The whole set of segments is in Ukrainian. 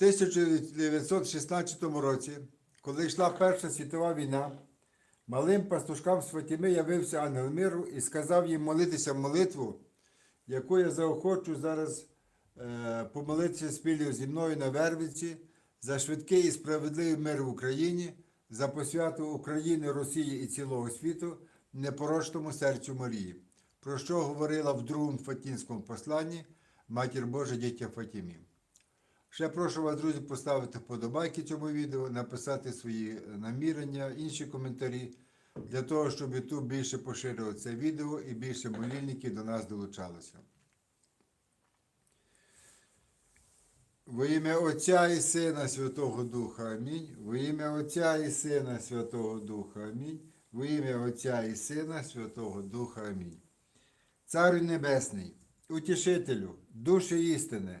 1916 році, коли йшла Перша світова війна, малим пастушкам з явився ангел миру і сказав їм молитися молитву, яку я заохочу зараз е, помолитися спільно зі мною на Вервиці за швидкий і справедливий мир в Україні, за посвяту України, Росії і цілого світу непорочному серцю Марії, про що говорила в другому Фатінському посланні Матір Божа дітя Фатімі. Ще прошу вас, друзі, поставити вподобайки цьому відео, написати свої намірення, інші коментарі, для того, щоб YouTube більше поширював це відео і більше молільників до нас долучалося. Во ім'я Отця і Сина Святого Духа Амінь. Во ім'я Отця і Сина Святого Духа Амінь. Во ім'я Отця і Сина Святого Духа Амінь. Царю Небесний, утішителю, душі істини,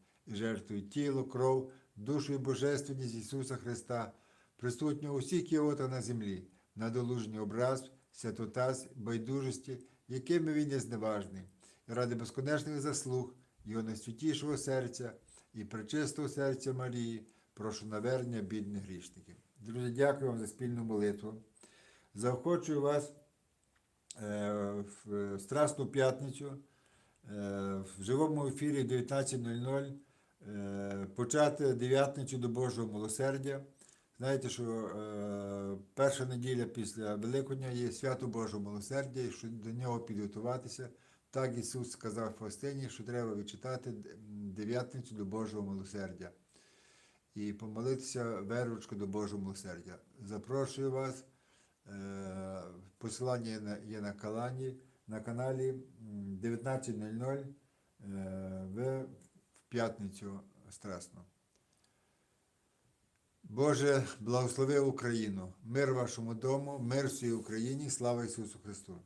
і жертвую тіло, кров, душу і божественність Ісуса Христа, присутнього у всіх кіота на землі, на долужній образ, святотаз, байдужості, якими він є зневажний, і ради безконечних заслуг, Його найсвятішого серця і пречистого серця Марії, прошу навернення бідних грішників. Друзі, дякую вам за спільну молитву. Заохочую вас е, в Страсну п'ятницю е, в живому ефірі 19.00 е, почати дев'ятницю до Божого милосердя. Знаєте, що е, перша неділя після Великодня є свято Божого милосердя, і що до нього підготуватися. Так Ісус сказав Фаустині, що треба відчитати дев'ятницю до Божого милосердя і помолитися верочку до Божого милосердя. Запрошую вас. Е, Посилання є на, є на, каналі, на каналі 19.00 е, в, в п'ятницю страсну. Боже, благослови Україну, мир вашому дому, мир всій Україні, слава Ісусу Христу!